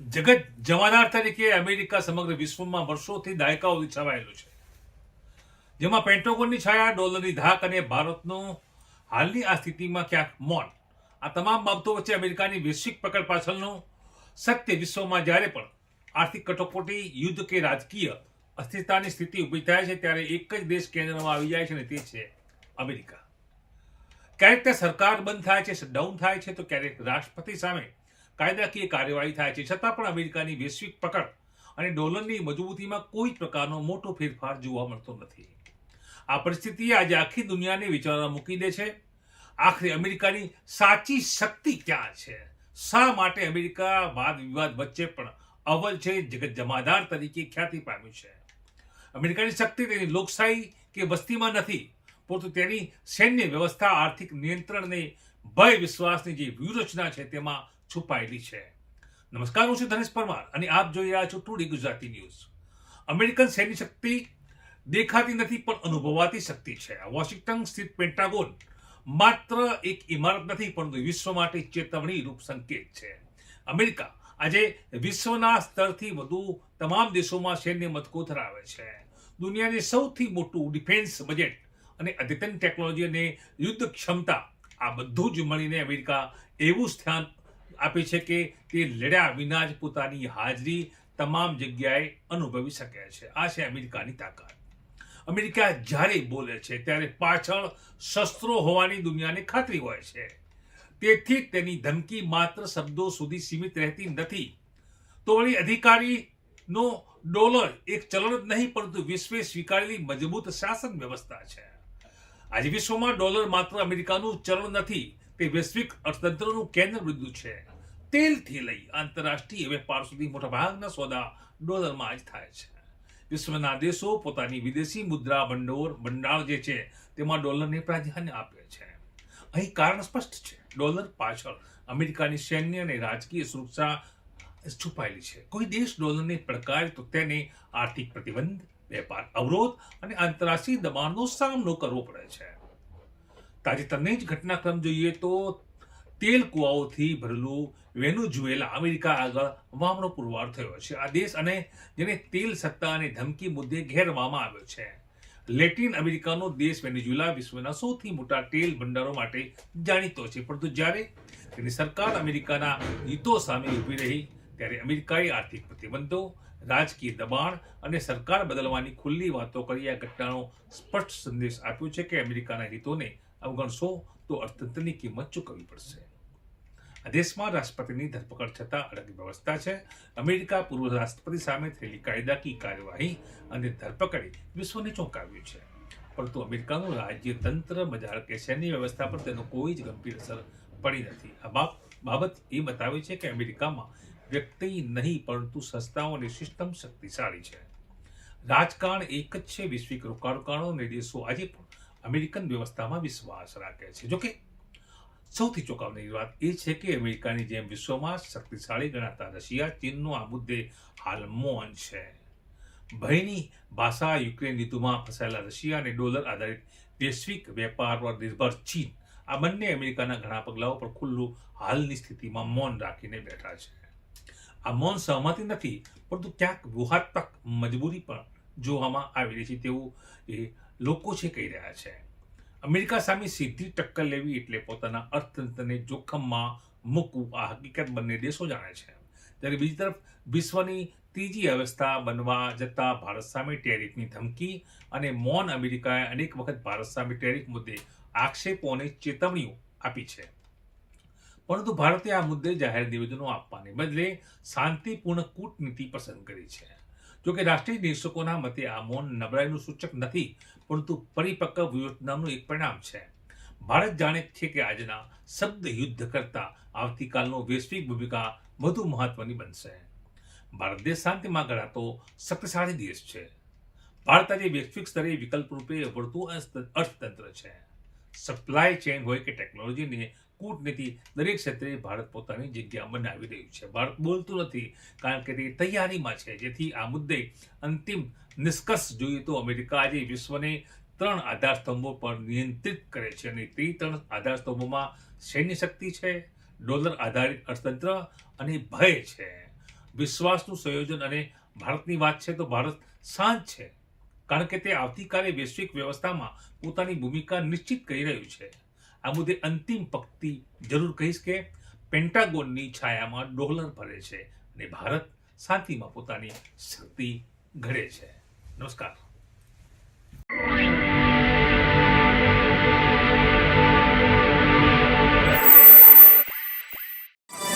જગત જમાદાર તરીકે અમેરિકા સમગ્ર વિશ્વમાં વર્ષોથી દાયકાઓથી છવાયેલું છે. જેમાં પેન્ટોગોનની છાયા, ડોલરની ધાક અને ભારતનું હાલની આ સ્થિતિમાં ક્યાંક મૌન. આ તમામ બાબતો વચ્ચે અમેરિકાની વૈશ્વિક પકડ પાછળનું સત્ય વિશ્વમાં જ્યારે પણ આર્થિક કટોકટી, યુદ્ધ કે રાજકીય અસ્થિરતાની સ્થિતિ ઊભી થાય છે, ત્યારે એક જ દેશ કેન્દ્રમાં આવી જાય છે અને તે છે અમેરિકા. ક્યારેક ત્યાં સરકાર બંધ થાય છે શટડાઉન થાય છે, તો ક્યારેક રાષ્ટ્રપતિ સામે કાયદાકીય કાર્યવાહી થાય છે. છતાં પણ અમેરિકાની વૈશ્વિક પકડ અને ડોલરની મજબૂતીમાં કોઈ પ્રકારનો મોટો ફેરફાર જોવા મળતો નથી. આ પરિસ્થિતિ આજે આખી દુનિયાને વિચારવા મૂકી દે છે. આખરે અમેરિકાની સાચી શક્તિ ક્યાં છે? શા માટે અમેરિકા વાદ વિવાદ વચ્ચે પણ અવ્વલ છે, જગત જમાદાર તરીકે ખ્યાતિ પામ્યું છે? અમેરિકાની શક્તિ તેની લોકશાહી કે વસ્તીમાં નથી, પરંતુ તેની સૈન્ય વ્યવસ્થા, આર્થિક નિયંત્રણ અને ભય વિશ્વાસની જે વ્યૂહરચના છે તેમાં છુપાયેલી છે. નમસ્કાર, હું છું ધનેશ પરમાર અને આપ જોઈ રહ્યા છો ટુડી ગુજરાતી ન્યૂઝ. અમેરિકન સૈન્ય શક્તિ દેખાતી નથી, પણ અનુભવાતી શક્તિ છે. વોશિંગ્ટન સ્થિત પેન્ટાગોન માત્ર એક ઇમારત નથી, પરંતુ વિશ્વ માટે ચેતવણી રૂપ સંકેત છે. અમેરિકા આજે વિશ્વના સ્તરથી વધુ તમામ દેશોમાં સૈન્ય મથકો ધરાવે છે. દુનિયાની સૌથી મોટું ડિફેન્સ બજેટ અને અદ્યતન ટેકનોલોજી અને યુદ્ધ ક્ષમતા, આ બધું જ મળીને અમેરિકા એવું સ્થાન આપે છે કે તે લડ્યા વિના જ પોતાની હાજરી તમામ જગ્યાએ અનુભવી શકે છે. આ છે અમેરિકાની તાકાત. અમેરિકા જ્યારે બોલે છે, ત્યારે પાછળ શસ્ત્રો હોવાની દુનિયાને ખાતરી હોય છે. તેથી તેની ધમકી માત્ર શબ્દો સુધી સીમિત રહેતી નથી. તો વળી અધિકારીનો ડોલર એક ચલણ જ નહીં, પરંતુ વિશ્વે સ્વીકારેલી મજબૂત શાસન વ્યવસ્થા છે. આજે વિશ્વમાં ડોલર માત્ર અમેરિકાનું ચલણ નથી તે વૈશ્વિક અર્થતંત્રનું કેન્દ્ર બિંદુ છે. તેલથી લઈ આંતરરાષ્ટ્રીય વેપાર સુધી મોટાભાગના સોદા ડોલરમાં જ થાય છે. વિશ્વના દેશો પોતાની વિદેશી મુદ્રા ભંડોળ ભંડાળ જે છે, તેમાં ડોલરને પ્રાધાન્ય આપે છે. અહીં કારણ સ્પષ્ટ છે. ડોલર પાછળ અમેરિકાની સૈન્ય અને રાજકીય સુરક્ષા છુપાયેલી છે. કોઈ દેશ ડોલરને પડકારે તો તેને આર્થિક પ્રતિબંધ, વેપાર અવરોધ અને આંતરરાષ્ટ્રીય દબાણનો સામનો કરવો પડે છે. તાજેતરની જ ઘટનાક્રમ જોઈએ તો તેલ કુવાઓથી ભરેલું વેનુઝુએલા અમેરિકા આગળ વામણો પુરવાર થયો છે. આ દેશ અને જેને તેલ સત્તા અને ધમકી મુદ્દે ઘેરવામાં આવ્યો છે. લેટિન અમેરિકાનો દેશ વેનેઝુએલા વિશ્વના સૌથી મોટા તેલ ભંડારો માટે જાણીતો છે. પરંતુ જ્યારે તેની સરકાર અમેરિકાના હિતો સામે ઊભી રહી, ત્યારે અમેરિકાએ આર્થિક પ્રતિબંધો રાજકીય દબાણ અને સરકાર બદલવાની ખુલ્લી વાતો કરી આ ઘટનાનો સ્પષ્ટ સંદેશ આપ્યો છે કે અમેરિકાના હિતોને અવગણશો તો અર્થતંત્રની કિંમત ચૂકવવી પડશે. આ દેશમાં રાષ્ટ્રપતિની ધરપકડ છતાં અડગ વ્યવસ્થા છે. અમેરિકા પૂર્વ રાષ્ટ્રપતિ સામે થયેલી કાયદાકીય કાર્યવાહી અને ધરપકડે વિશ્વને ચોંકાવ્યું છે. પરંતુ અમેરિકાનું રાજ્યતંત્ર બજાર કે સૈન્ય વ્યવસ્થા પર તેનો કોઈ જ ગંભીર અસર પડી નથી. આ બાબત એ બતાવે છે કે અમેરિકામાં વ્યક્તિ નહીં, પરંતુ સંસ્થાઓ અને સિસ્ટમ શક્તિશાળી છે. રાજકારણ એક જ છે, વૈશ્વિક રોકાણકારો અને દેશો આજે પણ અમેરિકન વ્યવસ્થામાં વિશ્વાસ રાખે છે. જોકે, સૌથી ચોંકાવનારી વાત એ છે કે અમેરિકાની જેમ વિશ્વમાં શક્તિશાળી ગણાતા રશિયા, ચીનનો આ મુદ્દે હાલ મૌન છે. ભયની ભાષા યુક્રેન યુદ્ધમાં ફસાયેલા રશિયા અને ડોલર આધારિત વૈશ્વિક વેપાર પર નિર્ભર ચીન આ બંને અમેરિકાના ઘણા પગલાઓ પર ખુલ્લું હાલની સ્થિતિમાં મૌન રાખીને બેઠા છે. આ મૌન સહમતિ નથી, પરંતુ ક્યાંક વ્યૂહાત્મક મજબૂરી પણ જોવામાં આવી રહી છે તેવું એ લોકો છે કહી રહ્યા છે. અમેરિકા સામે સીધી ટક્કર લેવી એટલે પોતાના અર્થતંત્રને જોખમમાં મૂકવું આ હકીકત બંને દેશો જાણે છે. ત્યારે બીજી તરફ, વિશ્વની ત્રીજી અવસ્થા બનવા જતા ભારત સામે ટેરિફની ધમકી અને મૌન અમેરિકાએ અનેક વખત ભારત સામે ટેરિફ મુદ્દે આક્ષેપો અને ચેતવણીઓ આપી છે. પરંતુ ભારતે આ મુદ્દે જાહેર નિવેદનો આપવાને બદલે શાંતિપૂર્ણ કૂટનીતિ પસંદ કરી છે. જોકે રાષ્ટ્રીય નિરીક્ષકોના મતે આ મૌન નબળાઈનું સૂચક નથી, પરંતુ પરિપક્વ યોજનાનું એક પરિણામ છે. ભારત જાણે છે કે આજના શબ્દ યુદ્ધ કરતા આવતીકાલનો વૈશ્વિક ભૂમિકા વધુ મહત્વની બનશે. ભારત દેશ શાંતિમાં ગણાતો શક્તિશાળી દેશ છે. ભારત આજે વૈશ્વિક સ્તરે વિકલ્પ રૂપે વળતું અર્થતંત્ર છે. સપ્લાય ચેઇન હોય કે ટેકનોલોજીને કૂટનીતિ, દરેક ક્ષેત્રે ભારત પોતાની જગ્યા બનાવી રહ્યું છે. ભારત બોલતું નથી, કારણ કે તે તૈયારીમાં છે. જેથી આ મુદ્દે અંતિમ નિષ્કર્ષ જોઈએ તો અમેરિકા આજે વિશ્વને ત્રણ આધારસ્તંભો પર નિયંત્રિત કરે છે અને તે ત્રણ આધારસ્તંભોમાં સૈન્ય શક્તિ છે, ડોલર આધારિત અર્થતંત્ર અને ભય છે. વિશ્વાસનું સંયોજન અને ભારતની વાત છે તો ભારત શાંત છે. કારણ કે તે આવતીકાલે વૈશ્વિક વ્યવસ્થામાં પોતાની ભૂમિકા નિશ્ચિત કરી રહ્યું છે. આ મુદ્દે અંતિમ પક્તિ જરૂર કહીશ કે પેન્ટાગોનની છાયામાં ડોલર ભરે છે અને ભારત શાંતિમાં પોતાની શક્તિ ઘડે છે. નમસ્કાર.